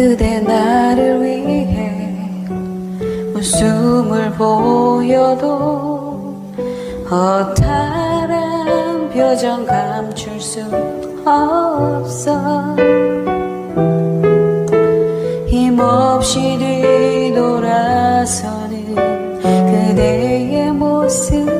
그대 나를 위해 웃음을 보여도 허탈한 표정 감출 수 없어. 힘없이 뒤돌아서는 그대의 모습.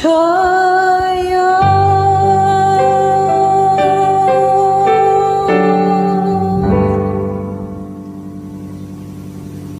痛